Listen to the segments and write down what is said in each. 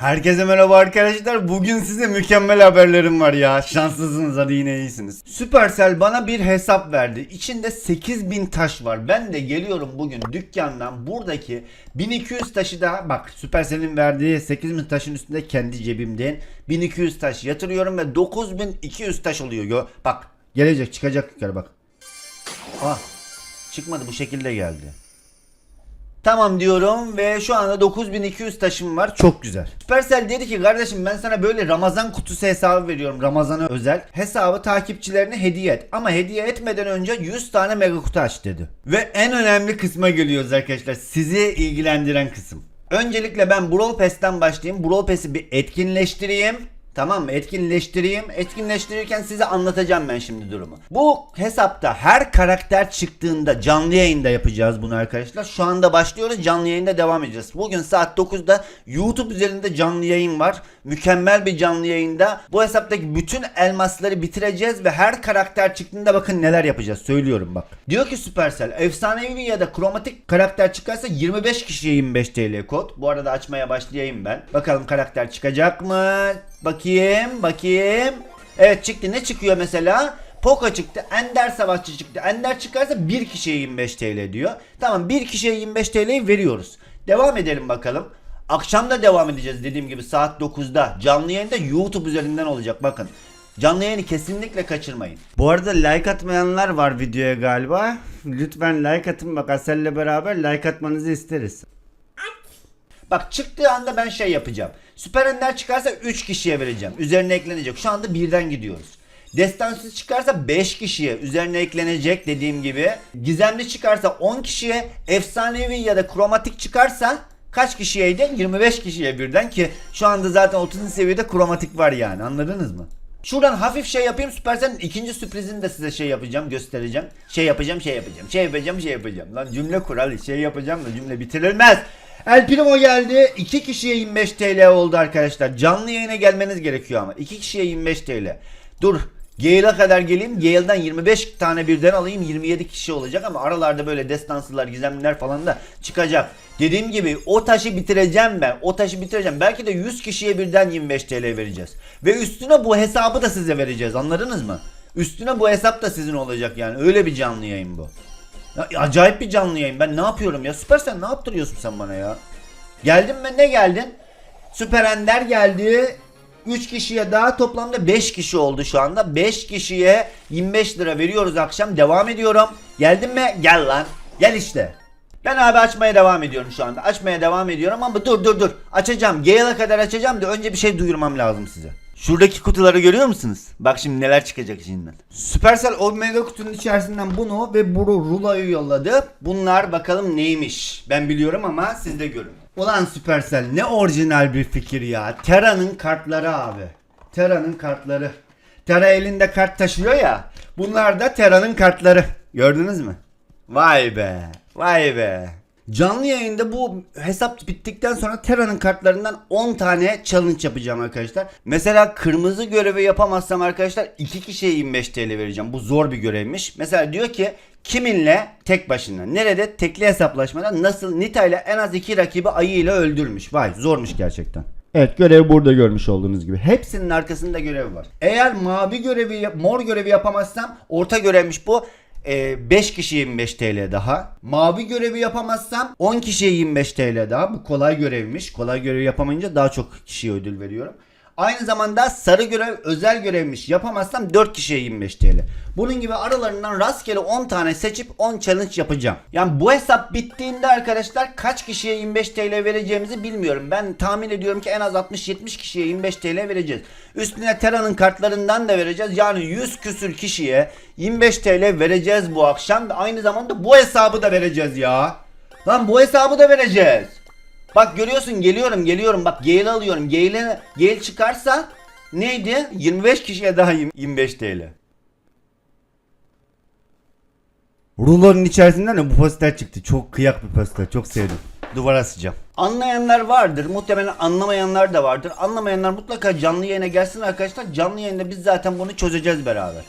Herkese merhaba arkadaşlar. Bugün size mükemmel haberlerim var ya. Şanslısınız hadi yine iyisiniz. Supercell bana bir hesap verdi. İçinde 8000 taş var. Ben de geliyorum bugün dükkandan buradaki 1200 taşı da bak Supercell'in verdiği 8000 taşın üstünde kendi cebimden 1200 taş yatırıyorum ve 9200 taş oluyor. Bak gelecek çıkacak yukarı bak. Ah çıkmadı bu şekilde geldi. Tamam diyorum ve şu anda 9200 taşım var. Çok güzel. Supercell dedi ki kardeşim ben sana böyle Ramazan kutusu hesabı veriyorum. Ramazan'a özel. Hesabı takipçilerine hediye et. Ama hediye etmeden önce 100 tane mega kutu aç dedi. Ve en önemli kısma geliyoruz arkadaşlar. Sizi ilgilendiren kısım. Öncelikle ben Brawl Pass'ten başlayayım. Brawl Pass'i bir etkinleştireyim. Tamam mı? Etkinleştireyim. Etkinleştirirken size anlatacağım ben şimdi durumu. Bu hesapta her karakter çıktığında canlı yayında yapacağız bunu arkadaşlar. Şu anda başlıyoruz. Canlı yayında devam edeceğiz. Bugün saat 9'da YouTube üzerinde canlı yayın var. Mükemmel bir canlı yayında. Bu hesaptaki bütün elmasları bitireceğiz ve her karakter çıktığında bakın neler yapacağız. Söylüyorum bak. Diyor ki Supercell efsanevi ya da kromatik karakter çıkarsa 25 kişiye 25 TL kod. Bu arada açmaya başlayayım ben. Bakalım karakter çıkacak mı? Bakayım, bakayım. Evet çıktı. Ne çıkıyor mesela? Poco çıktı. Ender Savaşçı çıktı. Ender çıkarsa bir kişiye 25 TL diyor. Tamam bir kişiye 25 TL'yi veriyoruz. Devam edelim bakalım. Akşam da devam edeceğiz dediğim gibi saat 9'da. Canlı yayında YouTube üzerinden olacak bakın. Canlı yayını kesinlikle kaçırmayın. Bu arada like atmayanlar var videoya galiba. Lütfen like atın bak Asel'le beraber like atmanızı isteriz. Bak çıktığı anda ben şey yapacağım. Süper çıkarsa 3 kişiye vereceğim. Üzerine eklenecek. Şu anda birden gidiyoruz. Destansı çıkarsa 5 kişiye üzerine eklenecek dediğim gibi. Gizemli çıkarsa 10 kişiye. Efsanevi ya da kromatik çıkarsa kaç kişiyeydi? 25 kişiye birden ki şu anda zaten 30. seviyede kromatik var yani anladınız mı? Şuradan hafif şey yapayım Süpersen'in ikinci sürprizini de size şey yapacağım göstereceğim. Şey yapacağım şey yapacağım şey yapacağım şey yapacağım. Lan cümle kuralı şey yapacağım da cümle bitirilmez. El Primo geldi. 2 kişiye 25 TL oldu arkadaşlar. Canlı yayına gelmeniz gerekiyor ama. 2 kişiye 25 TL. Dur. Gale'a kadar geleyim. Gale'dan 25 tane birden alayım. 27 kişi olacak ama aralarda böyle destansılar, gizemliler falan da çıkacak. Dediğim gibi o taşı bitireceğim ben. O taşı bitireceğim. Belki de 100 kişiye birden 25 TL vereceğiz. Ve üstüne bu hesabı da size vereceğiz. Anladınız mı? Üstüne bu hesap da sizin olacak yani. Öyle bir canlı yayın bu. Ya, acayip bir canlı yayın. Ben ne yapıyorum ya? Süper sen ne yaptırıyorsun sen bana ya? Geldin mi? Ne geldin? Süper Ender geldi. 3 kişiye daha toplamda 5 kişi oldu şu anda. 5 kişiye 25 lira veriyoruz akşam. Devam ediyorum. Geldin mi? Gel lan. Gel işte. Ben abi açmaya devam ediyorum şu anda. Açmaya devam ediyorum ama dur dur dur. Açacağım. Gale'a kadar açacağım da önce bir şey duyurmam lazım size. Şuradaki kutuları görüyor musunuz? Bak şimdi neler çıkacak içinden. Supercell Omega kutunun içerisinden bunu ve bu ruloyu yolladı. Bunlar bakalım neymiş. Ben biliyorum ama siz de görün. Ulan Supercell ne orijinal bir fikir ya. Terra'nın kartları abi. Terra'nın kartları. Terra elinde kart taşıyor ya. Bunlar da Terra'nın kartları. Gördünüz mü? Vay be. Vay be. Canlı yayında bu hesap bittikten sonra Terra'nın kartlarından 10 tane challenge yapacağım arkadaşlar. Mesela kırmızı görevi yapamazsam arkadaşlar 2 kişiye 25 TL vereceğim. Bu zor bir görevmiş. Mesela diyor ki kiminle tek başına nerede tekli hesaplaşmada nasıl Nita ile en az 2 rakibi ayı ile öldürmüş. Vay zormuş gerçekten. Evet görevi burada görmüş olduğunuz gibi. Hepsinin arkasında görev var. Eğer mavi görevi, mor görevi yapamazsam orta görevmiş bu. 5 kişiye 25 TL daha. Mavi görevi yapamazsam 10 kişiye 25 TL daha. Bu kolay görevmiş. Kolay görevi yapamayınca daha çok kişiye ödül veriyorum. Aynı zamanda sarı görev özel görevmiş. Yapamazsam 4 kişiye 25 TL. Bunun gibi aralarından rastgele 10 tane seçip 10 challenge yapacağım. Yani bu hesap bittiğinde arkadaşlar kaç kişiye 25 TL vereceğimizi bilmiyorum. Ben tahmin ediyorum ki en az 60-70 kişiye 25 TL vereceğiz. Üstüne Terra'nın kartlarından da vereceğiz. Yani 100 küsür kişiye 25 TL vereceğiz bu akşam. Aynı zamanda bu hesabı da vereceğiz ya. Lan bu hesabı da vereceğiz. Bak görüyorsun geliyorum geliyorum bak Gale alıyorum. Gale, Gale çıkarsa neydi? 25 kişiye daha 25 TL. Rulonun içerisinden de bu poster çıktı. Çok kıyak bir poster. Çok sevdim. Duvara asacağım. Anlayanlar vardır. Muhtemelen anlamayanlar da vardır. Anlamayanlar mutlaka canlı yayına gelsin arkadaşlar. Canlı yayında biz zaten bunu çözeceğiz beraber.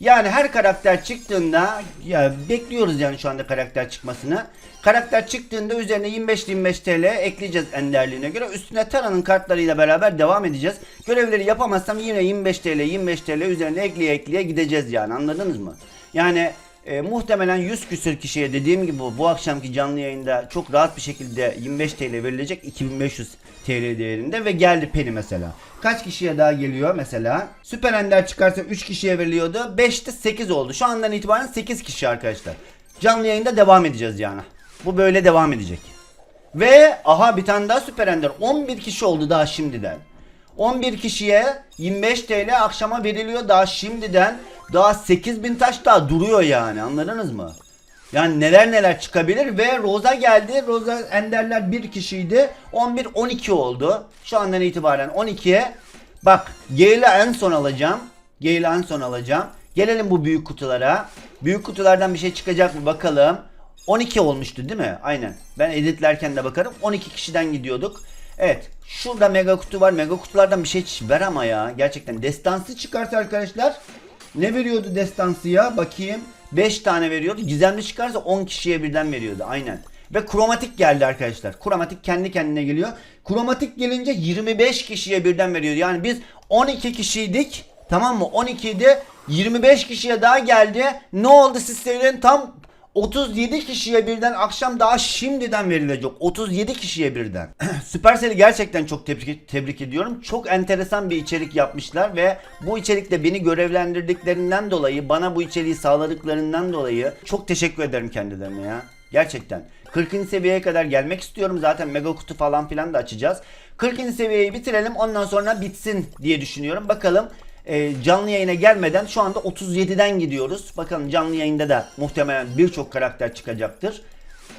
Yani her karakter çıktığında ya bekliyoruz yani şu anda karakter çıkmasını. Karakter çıktığında üzerine 25-25 TL ekleyeceğiz enderliğine göre. Üstüne Tara'nın kartlarıyla beraber devam edeceğiz. Görevleri yapamazsam yine 25 TL 25 TL üzerine ekleye ekleye gideceğiz yani anladınız mı? Yani e, muhtemelen 100 küsür kişiye dediğim gibi bu, akşamki canlı yayında çok rahat bir şekilde 25 TL verilecek 2500 TL değerinde ve geldi Penny mesela. Kaç kişiye daha geliyor mesela? Süper Ender çıkarsa 3 kişiye veriliyordu. 5'te 8 oldu. Şu andan itibaren 8 kişi arkadaşlar. Canlı yayında devam edeceğiz yani. Bu böyle devam edecek. Ve aha bir tane daha Süper Ender. 11 kişi oldu daha şimdiden. 11 kişiye 25 TL akşama veriliyor daha şimdiden. Daha 8000 taş daha duruyor yani anladınız mı? Yani neler neler çıkabilir ve Roza geldi. Roza Enderler bir kişiydi. 11 12 oldu. Şu andan itibaren 12'ye bak Gale'i en son alacağım. Gale'i en son alacağım. Gelelim bu büyük kutulara. Büyük kutulardan bir şey çıkacak mı bakalım. 12 olmuştu değil mi? Aynen. Ben editlerken de bakarım. 12 kişiden gidiyorduk. Evet. Şurada mega kutu var. Mega kutulardan bir şey ver ama ya. Gerçekten destansı çıkarsa arkadaşlar. Ne veriyordu destansı ya? Bakayım. 5 tane veriyordu. Gizemli çıkarsa 10 kişiye birden veriyordu. Aynen. Ve kromatik geldi arkadaşlar. Kromatik kendi kendine geliyor. Kromatik gelince 25 kişiye birden veriyordu. Yani biz 12 kişiydik. Tamam mı? 12 idi. 25 kişiye daha geldi. Ne oldu siz söyleyin? Tam 37 kişiye birden akşam daha şimdiden verilecek. 37 kişiye birden. Supercell'i gerçekten çok tebrik, tebrik ediyorum. Çok enteresan bir içerik yapmışlar ve bu içerikte beni görevlendirdiklerinden dolayı, bana bu içeriği sağladıklarından dolayı çok teşekkür ederim kendilerine ya. Gerçekten. 40. seviyeye kadar gelmek istiyorum. Zaten mega kutu falan filan da açacağız. 40. seviyeyi bitirelim ondan sonra bitsin diye düşünüyorum. Bakalım e, canlı yayına gelmeden şu anda 37'den gidiyoruz. Bakalım canlı yayında da muhtemelen birçok karakter çıkacaktır.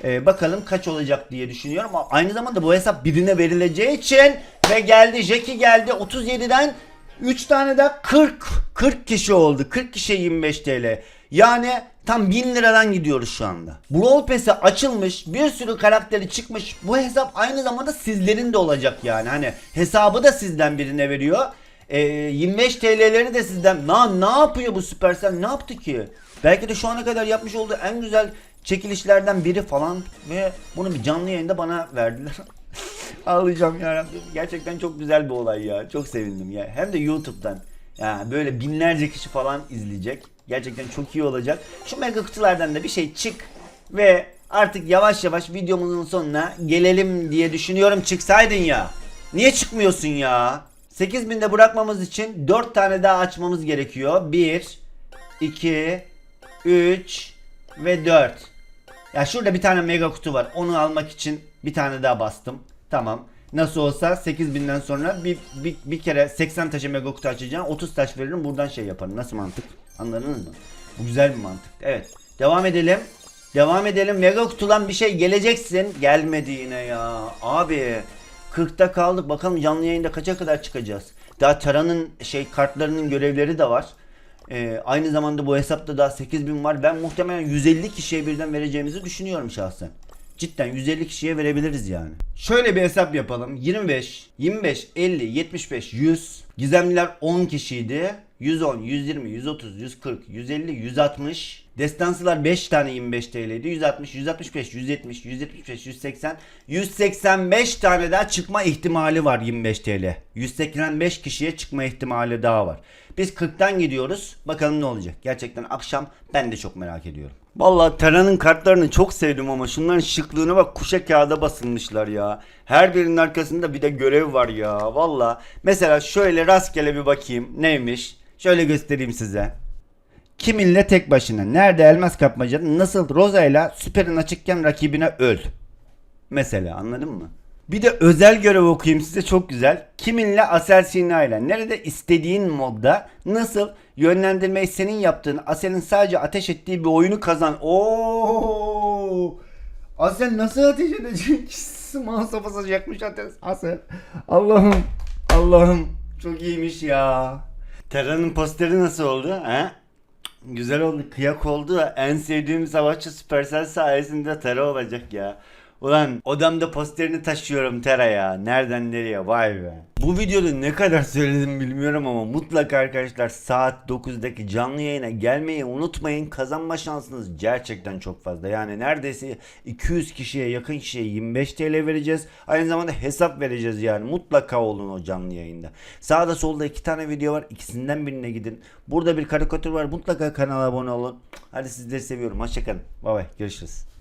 E, bakalım kaç olacak diye düşünüyorum. Aynı zamanda bu hesap birine verileceği için ve geldi Jackie geldi 37'den 3 tane de 40 40 kişi oldu. 40 kişiye 25 TL. Yani tam 1000 liradan gidiyoruz şu anda. Brawl Pass'i açılmış, bir sürü karakteri çıkmış. Bu hesap aynı zamanda sizlerin de olacak yani. Hani hesabı da sizden birine veriyor. Ee, 25 TL'leri de sizden. Na, ne yapıyor bu Supercell? Ne yaptı ki? Belki de şu ana kadar yapmış olduğu en güzel çekilişlerden biri falan ve bunu bir canlı yayında bana verdiler. Ağlayacağım ya. Gerçekten çok güzel bir olay ya. Çok sevindim ya. Hem de YouTube'dan. Ya böyle binlerce kişi falan izleyecek. Gerçekten çok iyi olacak. Şu mega kutulardan da bir şey çık ve artık yavaş yavaş videomuzun sonuna gelelim diye düşünüyorum. Çıksaydın ya. Niye çıkmıyorsun ya? 8000'de bırakmamız için 4 tane daha açmamız gerekiyor. 1 2 3 ve 4. Ya şurada bir tane mega kutu var. Onu almak için bir tane daha bastım. Tamam. Nasıl olsa 8000'den sonra bir, bir, bir kere 80 taşı mega kutu açacağım. 30 taş veririm buradan şey yaparım. Nasıl mantık? Anladınız mı? Bu güzel bir mantık. Evet. Devam edelim. Devam edelim. Mega kutudan bir şey geleceksin. Gelmedi yine ya. Abi 40'ta kaldık. Bakalım canlı yayında kaça kadar çıkacağız. Daha Tara'nın şey kartlarının görevleri de var. Ee, aynı zamanda bu hesapta daha 8000 var. Ben muhtemelen 150 kişiye birden vereceğimizi düşünüyorum şahsen. Cidden 150 kişiye verebiliriz yani. Şöyle bir hesap yapalım. 25, 25, 50, 75, 100. Gizemliler 10 kişiydi. 110, 120, 130, 140, 150, 160. Destansılar 5 tane 25 TL'ydi. 160, 165, 170, 175, 180, 185 tane daha çıkma ihtimali var 25 TL. 185 kişiye çıkma ihtimali daha var. Biz 40'tan gidiyoruz. Bakalım ne olacak. Gerçekten akşam ben de çok merak ediyorum. Vallahi Tera'nın kartlarını çok sevdim ama şunların şıklığına bak kuşa kağıda basılmışlar ya. Her birinin arkasında bir de görev var ya. Vallahi mesela şöyle rastgele bir bakayım neymiş. Şöyle göstereyim size. Kiminle tek başına? Nerede elmas kapmaca? Nasıl Rosa ile süperin açıkken rakibine öl. Mesela anladın mı? Bir de özel görev okuyayım size çok güzel. Kiminle Asel Sina ile nerede istediğin modda nasıl yönlendirmeyi senin yaptığın Asel'in sadece ateş ettiği bir oyunu kazan. Oo! Asel nasıl ateş edecek? Mouse basacakmış ateş. Asel. Allah'ım. Allah'ım. Çok iyiymiş ya. Terra'nın posteri nasıl oldu? He? Güzel oldu, kıyak oldu. En sevdiğim savaşçı Supercell sayesinde Terra olacak ya. Ulan odamda posterini taşıyorum Terra ya. Nereden nereye vay be. Bu videoda ne kadar söyledim bilmiyorum ama mutlaka arkadaşlar saat 9'daki canlı yayına gelmeyi unutmayın. Kazanma şansınız gerçekten çok fazla. Yani neredeyse 200 kişiye yakın kişiye 25 TL vereceğiz. Aynı zamanda hesap vereceğiz yani. Mutlaka olun o canlı yayında. Sağda solda iki tane video var. İkisinden birine gidin. Burada bir karikatür var. Mutlaka kanala abone olun. Hadi sizleri seviyorum. Hoşçakalın. Bay bay. Görüşürüz.